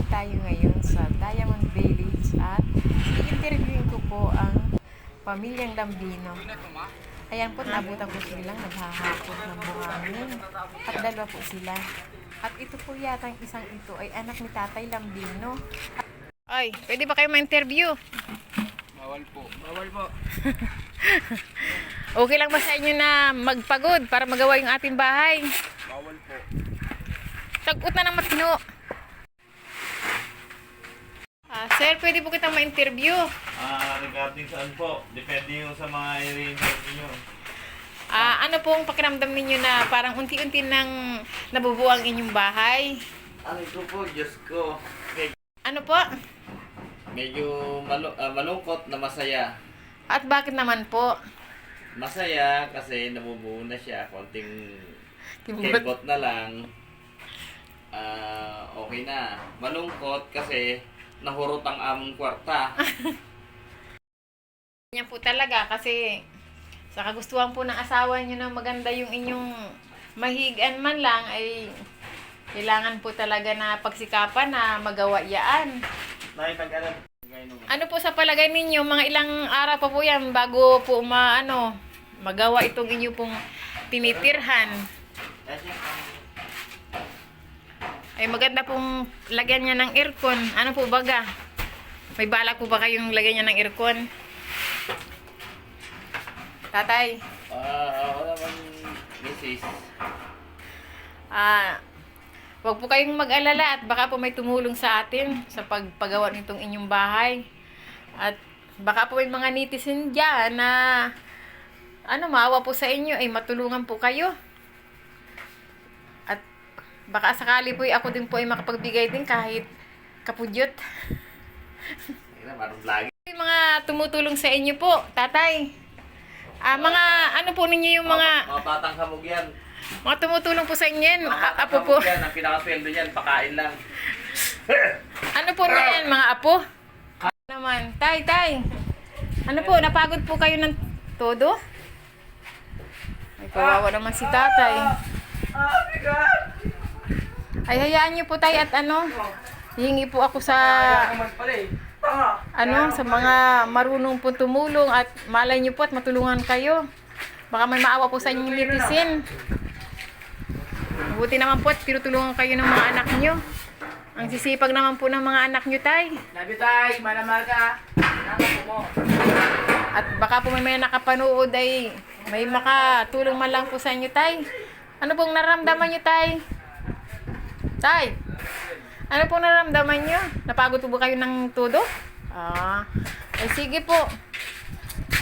po tayo ngayon sa Diamond Village at i-interviewin ko po ang pamilyang Lambino. Ayan po, nabutan ko silang naghahapon ng buhangin. At dalawa po sila. At ito po yata ang isang ito ay anak ni Tatay Lambino. Ay, pwede ba kayo ma-interview? Bawal po. Bawal po. Okay lang ba sa inyo na magpagod para magawa yung ating bahay? Bawal po. Tagot na ng matino. Ah, sir, pwede po kitang ma-interview. Ah, regarding saan po? Depende yung sa mga i-interview nyo. Ah, ano pong pakiramdam ninyo na parang unti-unti nang nabubuo ang inyong bahay? Ano ko po, Diyos ko. Medyo, Ano po? medyo malu- ah, malungkot na masaya. At bakit naman po? Masaya kasi nabubuo na siya. Konting kembot na lang. Ah, okay na. Malungkot kasi nahurot ang among kwarta. Yan po talaga kasi sa kagustuhan po ng asawa niyo na maganda yung inyong mahigan man lang ay kailangan po talaga na pagsikapan na magawa yaan. Ano po sa palagay ninyo, mga ilang araw pa po yan bago po maano, magawa itong inyo pong tinitirhan. Ay maganda pong lagyan niya ng aircon. Ano po baga? May balak po ba kayong lagyan niya ng aircon? Tatay, Ah, ako naman, Mrs. ah, wag po kayong mag-alala at baka po may tumulong sa atin sa pagpagawa nitong inyong bahay. At baka po may mga netizen dyan na ano, maawa po sa inyo, ay matulungan po kayo. Baka sakali po ay ako din po ay makapagbigay din kahit kapudyot. May mga tumutulong sa inyo po, tatay. Ah, mga ano po ninyo yung mga Mga batang kamog yan. mga tumutulong po sa inyo yan, Mga A- apo po. kamog yan. Ang pinakasweldo niyan, pakain lang. Ano po na yan, mga apo? Naman, tay, tay. Ano po, napagod po kayo ng todo? Ay, kawawa naman si tatay. Ay, hayaan niyo po tay at ano, hihingi po ako sa ano, sa mga marunong po tumulong at malay niyo po at matulungan kayo. Baka may maawa po sa inyong netizen. Buti naman po at tinutulungan kayo ng mga anak niyo. Ang sisipag naman po ng mga anak niyo, tay. Labi tayo, malamar ka. Mo. At baka po may may nakapanood ay may makatulong man lang po sa inyo, tay. Ano pong naramdaman niyo, tay? Tay, ano pong naramdaman niyo? Napagod po ba kayo ng todo? Ah, ay sige po.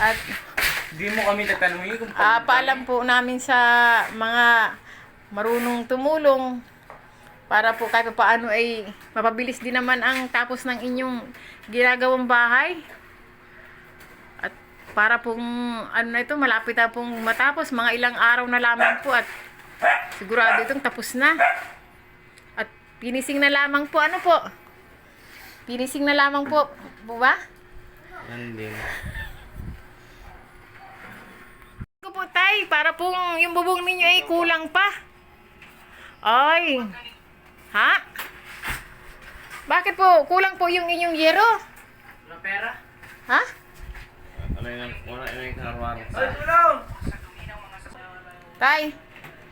At Hindi mo kami tatanungin kung ah, paalam po namin sa mga marunong tumulong para po kahit paano ay mapabilis din naman ang tapos ng inyong ginagawang bahay. At para pong ano na ito, malapit na pong matapos, mga ilang araw na lamang po at sigurado itong tapos na. Pinising na lamang po, ano po? Pinising na lamang po, po ba? Nandin. ko po tay, para pong yung bubong ninyo ay kulang pa. Ay. Ha? Bakit po? Kulang po yung inyong yero? Wala pera. Ha? Ano yung, wala yung karwaro Ay, tulong! Tay,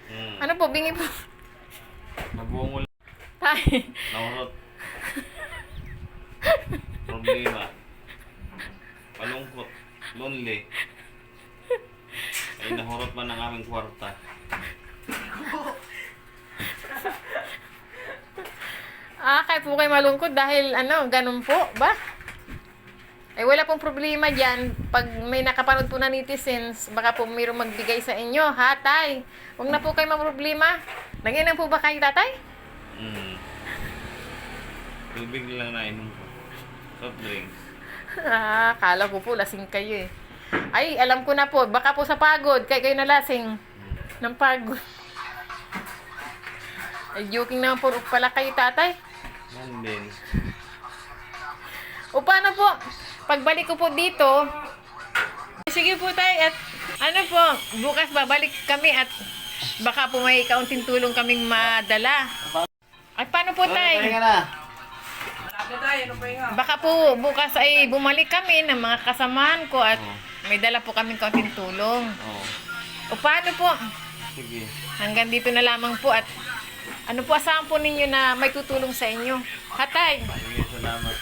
Hmm. ano po? Bingi po. Tay. Nahurot. Problema. Malungkot. Lonely. Ay nahurot man ang aming kwarta. Ah, kaya po kayo malungkot dahil ano, ganun po, ba? Eh, wala pong problema dyan. Pag may nakapanood po na netizens, baka po mayroong magbigay sa inyo. Ha, tay? Huwag na po kayo problema. Nanginan po ba kayo, tatay? Tubig lang na inom ko. Soft drinks. Ah, kala ko po lasing kayo eh. Ay, alam ko na po. Baka po sa pagod. Kaya kayo nalasing. Ng pagod. Ay, joking naman po pala kayo, tatay. Nandin. O paano po? Pagbalik ko po dito, sige po tay at ano po, bukas babalik kami at baka po may kaunting tulong kaming madala. Ay paano po tay? na. Baka po bukas ay bumalik kami ng mga kasamahan ko at may dala po kaming kaunting tulong. Oo. O paano po? Sige. Hanggang dito na lamang po at ano po asahan po ninyo na may tutulong sa inyo. Hatay, Sige, salamat.